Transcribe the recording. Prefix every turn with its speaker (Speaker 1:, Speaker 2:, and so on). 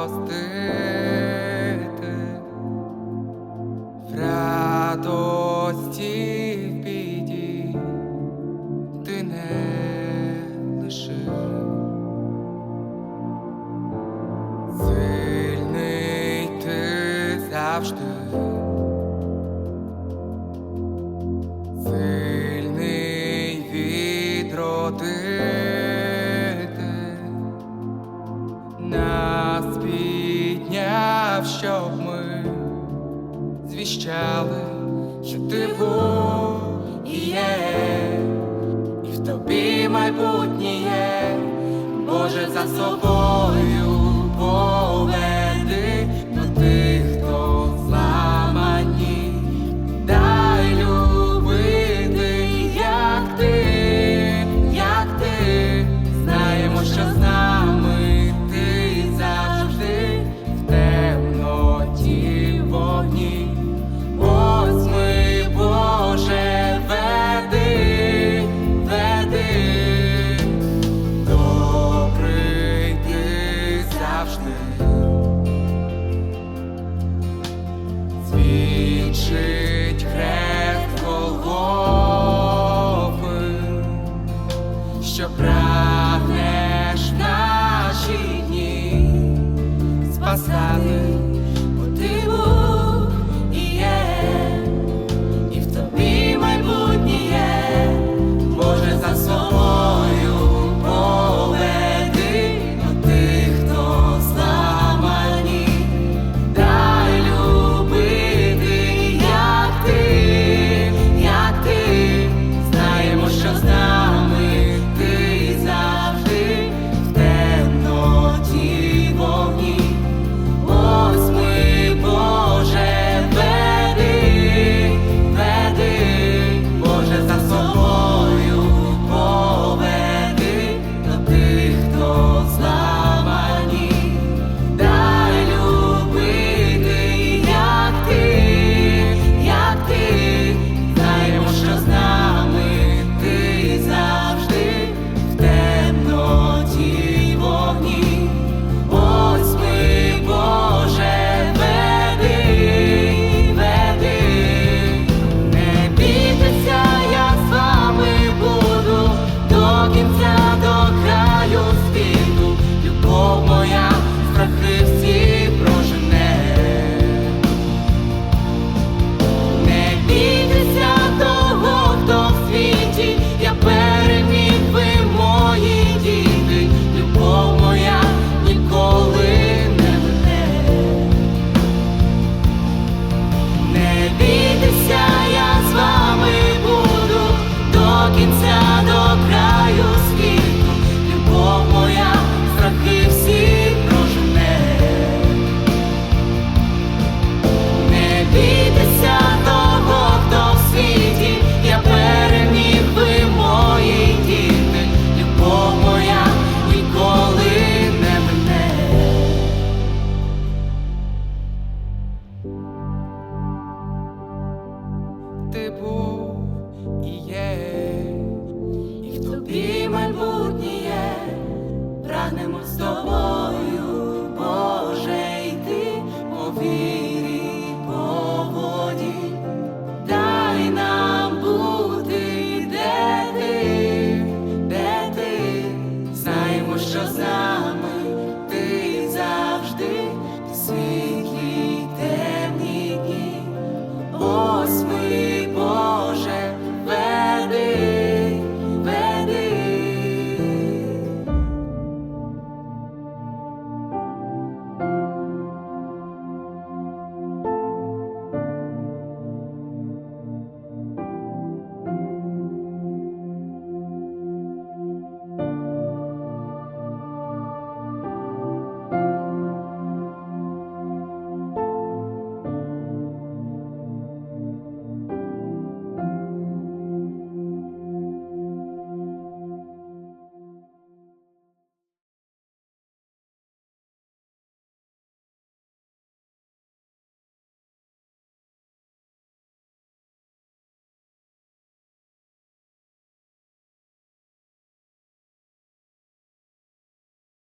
Speaker 1: простити в радості в біді ти не лишив. Сильний ти завжди. бажав, щоб ми звіщали, що ти був і є, і в тобі майбутнє, Боже за собою. nos